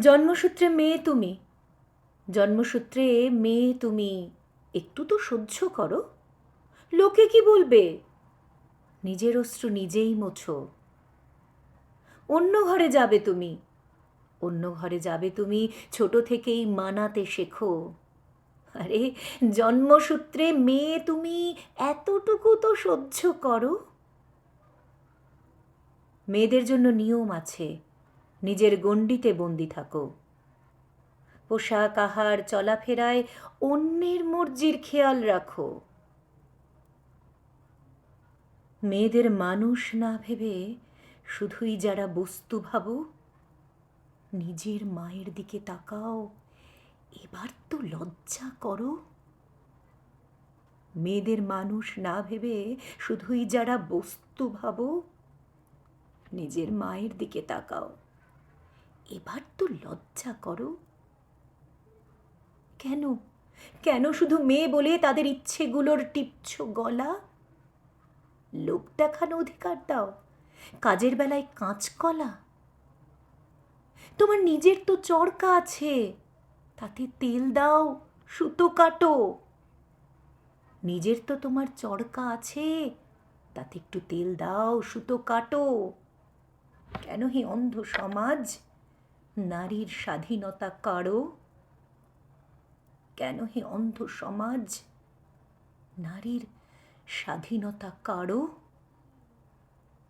জন্মসূত্রে মেয়ে তুমি। জন্মসূত্রে মেয়ে তুমি। একটু তো সহ্য করো। লোকে কি বলবে? নিজের অশ্রু নিজেই মোছো। অন্য ঘরে যাবে তুমি। অন্য ঘরে যাবে তুমি, ছোট থেকেই মানাতে শেখো। আরে, জন্মসূত্রে মেয়ে তুমি, এতটুকু তো সহ্য করো। মেয়েদের জন্য নিয়ম আছে। নিজের গণ্ডিতে বন্দি থাকো। পোশাক আহার চলাফেরায় অন্যের মর্জির খেয়াল রাখো। মেয়েদের মানুষ না ভেবে শুধুই যারা বস্তু ভাবো, নিজের মায়ের দিকে তাকাও, এবার তো লজ্জা করো। মেয়েদের মানুষ না ভেবে শুধুই যারা বস্তু ভাবো, নিজের মায়ের দিকে তাকাও। এবার তো লজ্জা করো। কেন? কেন শুধু মেয়ে বলে তাদের ইচ্ছেগুলোর টিপছ গলা? লোক দেখানো অধিকার দাও। কাজের বেলায় কাঁচকলা। তোমার নিজের তো চরকা আছে। তাতে তেল দাও, সুতো কাটো। নিজের তো তোমার চরকা আছে। তাতে একটু তেল দাও, সুতো কাটো। কেন হে অন্ধ সমাজ? নারীর স্বাধীনতা কারও? কেন হে অন্ধ সমাজ? নারীর স্বাধীনতা কারও?